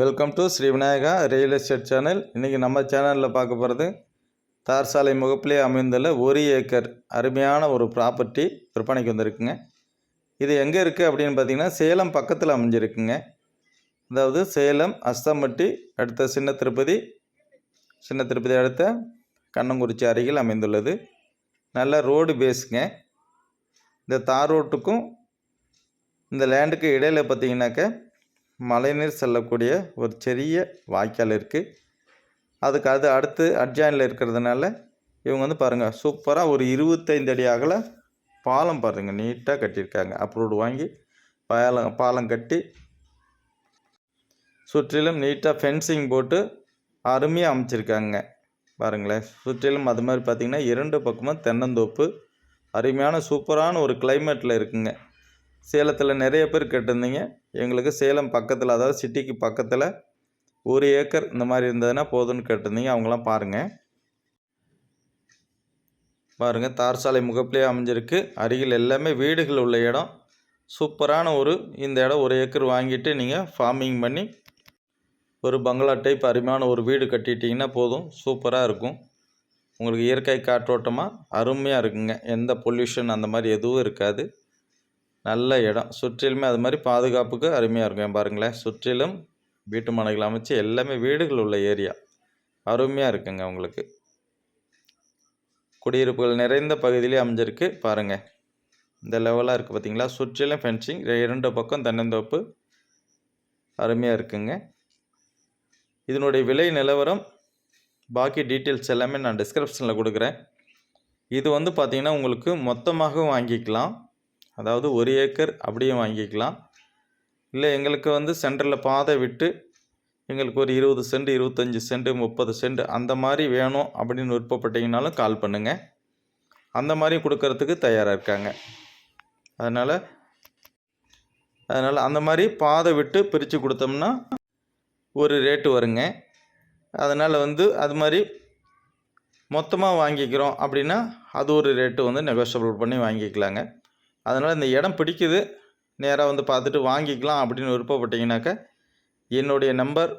Welcome to Shri Vinayaka real estate channel இன்றைக்கி நம்ம சேனலில் பார்க்க போகிறது தார் சாலை முகப்பிலே அமைந்துள்ள ஒரு ஏக்கர் அருமையான ஒரு ப்ராப்பர்ட்டி விற்பனைக்கு வந்திருக்குங்க. இது எங்கே இருக்குது அப்படின்னு பார்த்தீங்கன்னா சேலம் பக்கத்தில் அமைஞ்சிருக்குங்க. அதாவது சேலம் அஸ்தம்பட்டி அடுத்த சின்ன திருப்பதி சின்ன திருப்பதி அடுத்த கண்ணங்குறிச்சி அருகில் அமைந்துள்ளது. நல்ல ரோடு பேஸுங்க இந்த தார் ரோட்டுக்கும் இந்த லேண்டுக்கு இடையில் பார்த்தீங்கன்னாக்க மழைநீர் செல்லக்கூடிய ஒரு சிறிய வாய்க்கால் இருக்குது அதுக்கு அது அடுத்து அட்ஜாயினில் இருக்கிறதுனால இவங்க வந்து பாருங்கள் சூப்பராக ஒரு இருபத்தைந்து அடி அகல பாலம் பாருங்கள் நீட்டாக கட்டியிருக்காங்க. அப்ரூவ்டு வாங்கி பாலம் பாலம் கட்டி சுற்றிலும் நீட்டாக ஃபென்சிங் போட்டு அருமையாக அமைச்சிருக்காங்க. பாருங்களேன் சுற்றிலும் அது மாதிரி பார்த்திங்கன்னா இரண்டு பக்கமும் தென்னந்தோப்பு. அருமையான சூப்பரான ஒரு கிளைமேட்டில் இருக்குங்க. சேலத்தில் நிறைய பேர் கேட்டிருந்தீங்க. எங்களுக்கு சேலம் பக்கத்தில் அதாவது சிட்டிக்கு பக்கத்தில் ஒரு ஏக்கர் இந்த மாதிரி இருந்ததுன்னா போதும்னு கேட்டிருந்தீங்க. அவங்களாம் பாருங்கள் பாருங்கள் தார் சாலை முகப்பிலே அமைஞ்சிருக்கு. அருகில் எல்லாமே வீடுகள் உள்ள இடம். சூப்பரான ஒரு இந்த இடம் ஒரு ஏக்கர் வாங்கிட்டு நீங்கள் ஃபார்மிங் பண்ணி ஒரு பங்களா டைப் அருமையான ஒரு வீடு கட்டிட்டிங்கன்னா போதும். சூப்பராக இருக்கும். உங்களுக்கு இயற்கை காற்றோட்டமாக அருமையாக இருக்குங்க. எந்த பொல்யூஷன் அந்த மாதிரி எதுவும் இருக்காது. நல்ல இடம். சுற்றிலுமே அது மாதிரி பாதுகாப்புக்கு அருமையாக இருக்கும். பாருங்களேன் சுற்றிலும் வீட்டு மனைகள் அமைச்சு எல்லாமே வீடுகள் உள்ள ஏரியா. அருமையாக இருக்குங்க உங்களுக்கு. குடியிருப்புகள் நிறைந்த பகுதியிலே அமைஞ்சிருக்கு. பாருங்கள் இந்த லெவலாக இருக்குது பார்த்தீங்களா சுற்றிலும் ஃபென்சிங் இரண்டு பக்கம் தென்னந்தோப்பு. அருமையாக இருக்குங்க. இதனுடைய விலை நிலவரம் பாக்கி டீட்டெயில்ஸ் எல்லாமே நான் டிஸ்கிரிப்ஷனில் கொடுக்குறேன். இது வந்து பார்த்திங்கன்னா உங்களுக்கு மொத்தமாகவும் வாங்கிக்கலாம். அதாவது ஒரு ஏக்கர் அப்படியும் வாங்கிக்கலாம். இல்லை எங்களுக்கு வந்து சென்டரில் பாதை விட்டு எங்களுக்கு ஒரு இருபது சென்ட் இருபத்தஞ்சி சென்ட் முப்பது சென்ட் அந்த மாதிரி வேணும் அப்படின்னு விருப்பப்பட்டீங்கனாலும் கால் பண்ணுங்கள் அந்த மாதிரி கொடுக்கறதுக்கு தயாராக இருக்காங்க. அதனால் அதனால் அந்த மாதிரி பாதை விட்டு பிரித்து கொடுத்தோம்னா ஒரு ரேட்டு வருங்க. அதனால் வந்து அது மாதிரி மொத்தமாக வாங்கிக்கிறோம் அப்படின்னா அது ஒரு ரேட்டு வந்து நெகோஷியபிள் பண்ணி வாங்கிக்கலாங்க. அதனால் இந்த இடம் பிடிக்குது. நேராக வந்து பார்த்துட்டு வாங்கிக்கலாம் அப்படின்னு விருப்பப்பட்டீங்கன்னாக்கா என்னுடைய நம்பர்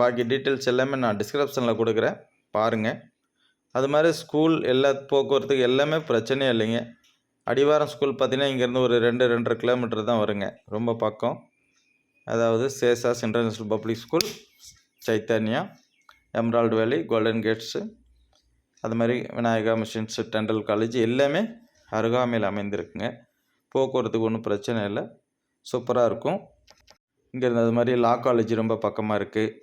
பாக்கி டீட்டெயில்ஸ் எல்லாமே நான் டிஸ்கிரிப்ஷனில் கொடுக்குறேன். பாருங்கள் அது மாதிரி ஸ்கூல் எல்லா போக்குவரத்துக்கு எல்லாமே பிரச்சனையே இல்லைங்க. அடிவாரம் ஸ்கூல் பார்த்திங்கன்னா இங்கேருந்து ஒரு ரெண்டு ரெண்டரை கிலோமீட்டர் தான் வருங்க. ரொம்ப பக்கம். அதாவது சேசாஸ் international public school Chaitanya emerald valley golden gates அது மாதிரி விநாயகா மிஷின்ஸு டெண்டல் காலேஜ் எல்லாமே அருகாமையில் அமைந்திருக்குங்க. போக்குவரத்துக்கு ஒன்றும் பிரச்சனை இல்லை. சூப்பராக இருக்கும். இங்கேருந்து அது மாதிரி லா காலேஜ் ரொம்ப பக்கமாக இருக்குது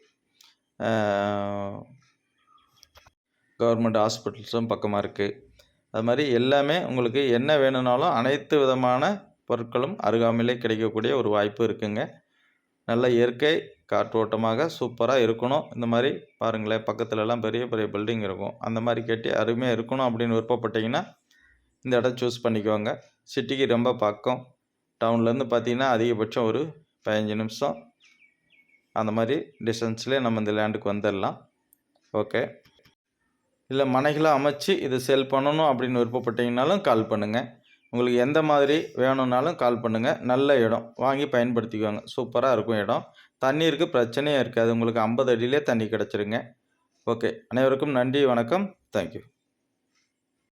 கவர்மெண்ட் ஹாஸ்பிட்டல்ஸும் பக்கமாக இருக்குது அது மாதிரி எல்லாமே உங்களுக்கு என்ன வேணும்னாலும் அனைத்து விதமான பொருட்களும் அருகாமையிலே கிடைக்கக்கூடிய ஒரு வாய்ப்பு இருக்குங்க. நல்ல இயற்கை காற்றோட்டமாக சூப்பராக இருக்கணும். இந்த மாதிரி பாருங்களேன் பக்கத்துலலாம் பெரிய பெரிய பில்டிங் இருக்கும். அந்த மாதிரி கட்டி அருமையாக இருக்கணும் அப்படின்னு விருப்பப்பட்டிங்கன்னா இந்த இடம் சூஸ் பண்ணிக்குவாங்க சிட்டிக்கு ரொம்ப பக்கம். டவுன்லேருந்து பார்த்தீங்கன்னா அதிகபட்சம் ஒரு பதினஞ்சு நிமிஷம். அந்த மாதிரி டிஸ்டன்ஸ்லேயே நம்ம இந்த லேண்டுக்கு வந்துடலாம் ஓகே. இல்லை மனைகளாக அமைச்சு இது செல் பண்ணணும் அப்படின்னு விருப்பப்பட்டீங்கனாலும் கால் பண்ணுங்கள் உங்களுக்கு எந்த மாதிரி வேணும்னாலும் கால் பண்ணுங்கள் நல்ல இடம். வாங்கி பயன்படுத்திக்குவாங்க சூப்பராக இருக்கும் இடம். தண்ணீருக்கு பிரச்சனையே இருக்காது. உங்களுக்கு ஐம்பது அடியிலே தண்ணி கிடச்சிருங்க. ஓகே. அனைவருக்கும் நன்றி வணக்கம். தேங்க்யூ